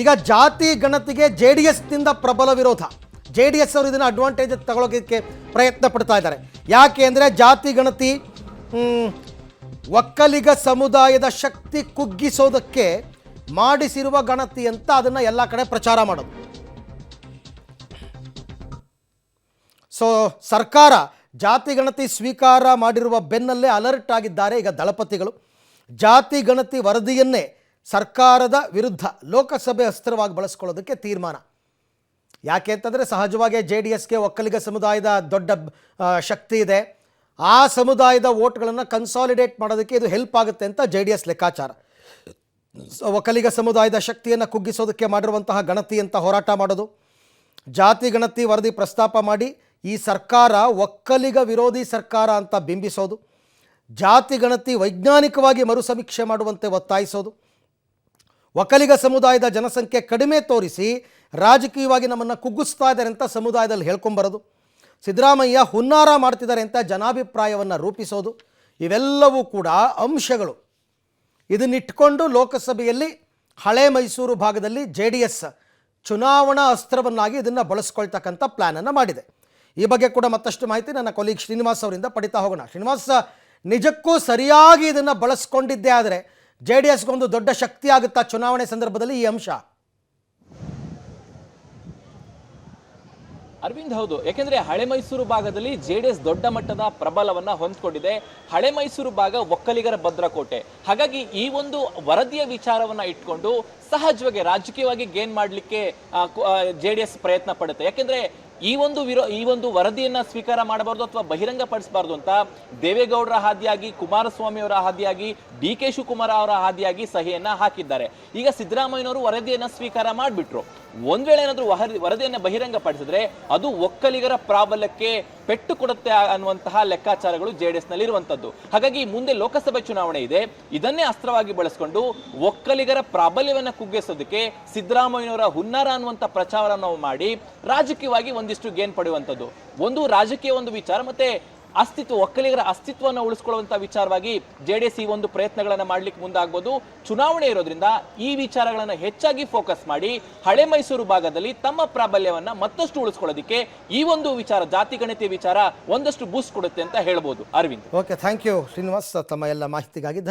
ಈಗ ಜಾತಿ ಗಣತಿಗೆ J D ಎಸ್ನಿಂದ ಪ್ರಬಲ ವಿರೋಧ. ಜೆ ಡಿ ಎಸ್ ಅವರು ಇದನ್ನು ಅಡ್ವಾಂಟೇಜ್ ತಗೊಳ್ಳೋದಕ್ಕೆ ಪ್ರಯತ್ನ ಪಡ್ತಾ ಇದ್ದಾರೆ. ಯಾಕೆ ಅಂದರೆ ಜಾತಿ ಗಣತಿ ಒಕ್ಕಲಿಗ ಸಮುದಾಯದ ಶಕ್ತಿ ಕುಗ್ಗಿಸೋದಕ್ಕೆ ಮಾಡಿಸಿರುವ ಗಣತಿ ಅಂತ ಅದನ್ನು ಎಲ್ಲ ಕಡೆ ಪ್ರಚಾರ ಮಾಡೋದು. ಸೊ ಸರ್ಕಾರ ಜಾತಿ ಗಣತಿ ಸ್ವೀಕಾರ ಮಾಡಿರುವ ಬೆನ್ನಲ್ಲೇ ಅಲರ್ಟ್ ಆಗಿದ್ದಾರೆ ಈಗ ದಳಪತಿಗಳು. ಜಾತಿ ಗಣತಿ ವರದಿಯನ್ನೇ ಸರ್ಕಾರದ ವಿರುದ್ಧ ಲೋಕಸಭೆ ಅಸ್ತ್ರವಾಗಿ ಬಳಸ್ಕೊಳ್ಳೋದಕ್ಕೆ ತೀರ್ಮಾನ. ಯಾಕೆ ಅಂತಂದರೆ ಸಹಜವಾಗಿ ಜೆ ಡಿ ಎಸ್ಗೆ ಒಕ್ಕಲಿಗ ಸಮುದಾಯದ ದೊಡ್ಡ ಶಕ್ತಿ ಇದೆ. ಆ ಸಮುದಾಯದ ಓಟ್ಗಳನ್ನು ಕನ್ಸಾಲಿಡೇಟ್ ಮಾಡೋದಕ್ಕೆ ಇದು ಹೆಲ್ಪ್ ಆಗುತ್ತೆ ಅಂತ ಜೆ ಡಿ ಎಸ್ ಲೆಕ್ಕಾಚಾರ. ಒಕ್ಕಲಿಗ ಸಮುದಾಯದ ಶಕ್ತಿಯನ್ನು ಕುಗ್ಗಿಸೋದಕ್ಕೆ ಮಾಡಿರುವಂತಹ ಗಣತಿ ಅಂತ ಹೋರಾಟ ಮಾಡೋದು. ಜಾತಿ ಗಣತಿ ವರದಿ ಪ್ರಸ್ತಾಪ ಮಾಡಿ ಈ ಸರ್ಕಾರ ಒಕ್ಕಲಿಗ ವಿರೋಧಿ ಸರ್ಕಾರ ಅಂತ ಬಿಂಬಿಸೋದು. ಜಾತಿ ಗಣತಿ ವೈಜ್ಞಾನಿಕವಾಗಿ ಮರುಸಮೀಕ್ಷೆ ಮಾಡುವಂತೆ ಒತ್ತಾಯಿಸೋದು. ಒಕ್ಕಲಿಗ ಸಮುದಾಯದ ಜನಸಂಖ್ಯೆ ಕಡಿಮೆ ತೋರಿಸಿ ರಾಜಕೀಯವಾಗಿ ನಮ್ಮನ್ನು ಕುಗ್ಗಿಸ್ತಾ ಇದ್ದಾರೆ ಅಂತ ಸಮುದಾಯದಲ್ಲಿ ಹೇಳ್ಕೊಂಬರೋದು ಸಿದ್ದರಾಮಯ್ಯ ಹುನ್ನಾರ ಮಾಡ್ತಿದ್ದಾರೆ ಅಂತ ಜನಾಭಿಪ್ರಾಯವನ್ನು ರೂಪಿಸೋದು. ಇವೆಲ್ಲವೂ ಕೂಡ ಅಂಶಗಳು. ಇದನ್ನಿಟ್ಕೊಂಡು ಲೋಕಸಭೆಯಲ್ಲಿ ಹಳೆ ಮೈಸೂರು ಭಾಗದಲ್ಲಿ ಜೆ ಡಿ ಎಸ್ ಚುನಾವಣಾ ಅಸ್ತ್ರವನ್ನಾಗಿ ಇದನ್ನು ಬಳಸ್ಕೊಳ್ತಕ್ಕಂಥ ಪ್ಲ್ಯಾನನ್ನು ಮಾಡಿದೆ. ಈ ಬಗ್ಗೆ ಕೂಡ ಮತ್ತಷ್ಟು ಮಾಹಿತಿ ನನ್ನ ಕೊಲೀಗ್ ಶ್ರೀನಿವಾಸ್ ಅವರಿಂದ ಪಡಿತಾ ಹೋಗೋಣ. ಶ್ರೀನಿವಾಸ, ನಿಜಕ್ಕೂ ಸರಿಯಾಗಿ ಇದನ್ನು ಬಳಸ್ಕೊಂಡಿದ್ದೇ ಆದರೆ ಜೆ ಡಿ ಒಂದು ದೊಡ್ಡ ಶಕ್ತಿ ಆಗುತ್ತಾ ಚುನಾವಣೆ ಸಂದರ್ಭದಲ್ಲಿ ಈ ಅಂಶ? ಅರವಿಂದ್ ಹೌದು ಯಾಕೆಂದ್ರೆ ಹಳೆ ಮೈಸೂರು ಭಾಗದಲ್ಲಿ ಜೆ ಡಿ ಎಸ್ ದೊಡ್ಡ ಮಟ್ಟದ ಪ್ರಬಲವನ್ನ ಹೊಂದ್ಕೊಂಡಿದೆ. ಹಳೆ ಮೈಸೂರು ಭಾಗ ಒಕ್ಕಲಿಗರ ಭದ್ರಕೋಟೆ. ಹಾಗಾಗಿ ಈ ಒಂದು ವರದಿಯ ವಿಚಾರವನ್ನ ಇಟ್ಕೊಂಡು ಸಹಜವಾಗಿ ರಾಜಕೀಯವಾಗಿ ಗೇನ್ ಮಾಡ್ಲಿಕ್ಕೆ ಎಸ್ ಪ್ರಯತ್ನ ಪಡುತ್ತೆ. ಯಾಕೆಂದ್ರೆ ಈ ಒಂದು ವಿರೋ ಈ ಒಂದು ವರದಿಯನ್ನು ಸ್ವೀಕಾರ ಮಾಡಬಾರ್ದು ಅಥವಾ ಬಹಿರಂಗ ಪಡಿಸಬಾರ್ದು ಅಂತ ದೇವೇಗೌಡರ ಹಾದಿಯಾಗಿ, ಕುಮಾರಸ್ವಾಮಿ ಅವರ ಹಾದಿಯಾಗಿ, ಡಿ ಕೆ ಶಿವಕುಮಾರ್ ಅವರ ಹಾದಿಯಾಗಿ ಸಹಿಯನ್ನು ಹಾಕಿದ್ದಾರೆ. ಈಗ ಸಿದ್ದರಾಮಯ್ಯನವರು ವರದಿಯನ್ನು ಸ್ವೀಕಾರ ಮಾಡಿಬಿಟ್ರು. ಒಂದ್ ವೇಳೆ ಏನಾದರೂ ವರದಿಯನ್ನು ವರದಿಯನ್ನ ಬಹಿರಂಗ ಪಡಿಸಿದ್ರೆ ಅದು ಒಕ್ಕಲಿಗರ ಪ್ರಾಬಲ್ಯಕ್ಕೆ ಪೆಟ್ಟು ಕೊಡುತ್ತೆ ಅನ್ನುವಂತಹ ಲೆಕ್ಕಾಚಾರಗಳು ಜೆಡಿಎಸ್ನಲ್ಲಿ ಇರುವಂತದ್ದು ಹಾಗಾಗಿ ಮುಂದೆ ಲೋಕಸಭೆ ಚುನಾವಣೆ ಇದೆ. ಇದನ್ನೇ ಅಸ್ತ್ರವಾಗಿ ಬಳಸಿಕೊಂಡು ಒಕ್ಕಲಿಗರ ಪ್ರಾಬಲ್ಯವನ್ನ ಕುಗ್ಗಿಸೋದಕ್ಕೆ ಸಿದ್ದರಾಮಯ್ಯನವರ ಹುನ್ನಾರ ಅನ್ನುವಂತ ಪ್ರಚಾರ ಮಾಡಿ ರಾಜಕೀಯವಾಗಿ ಒಂದಿಷ್ಟು ಗೇನ್ ಪಡೆಯುವಂಥದ್ದು. ಒಂದು ರಾಜಕೀಯ ಒಂದು ವಿಚಾರ, ಮತ್ತೆ ಅಸ್ತಿತ್ವ, ಒಕ್ಕಲಿಗರ ಅಸ್ತಿತ್ವವನ್ನು ಉಳಿಸ್ಕೊಳ್ಳುವಂತ ವಿಚಾರವಾಗಿ ಜೆಡಿಎಸ್ ಈ ಒಂದು ಪ್ರಯತ್ನಗಳನ್ನ ಮಾಡ್ಲಿಕ್ಕೆ ಮುಂದಾಗ್ಬೋದು. ಚುನಾವಣೆ ಇರೋದ್ರಿಂದ ಈ ವಿಚಾರಗಳನ್ನ ಹೆಚ್ಚಾಗಿ ಫೋಕಸ್ ಮಾಡಿ ಹಳೆ ಮೈಸೂರು ಭಾಗದಲ್ಲಿ ತಮ್ಮ ಪ್ರಾಬಲ್ಯವನ್ನ ಮತ್ತಷ್ಟು ಉಳಿಸ್ಕೊಳ್ಳೋದಕ್ಕೆ ಈ ಒಂದು ವಿಚಾರ, ಜಾತಿ ಗಣತಿ ವಿಚಾರ ಒಂದಷ್ಟು ಬೂಸ್ಟ್ ಕೊಡುತ್ತೆ ಅಂತ ಹೇಳ್ಬೋದು. Arvind. Okay thank you Srinivas, ತಮ್ಮ ಎಲ್ಲ ಮಾಹಿತಿಗಾಗಿ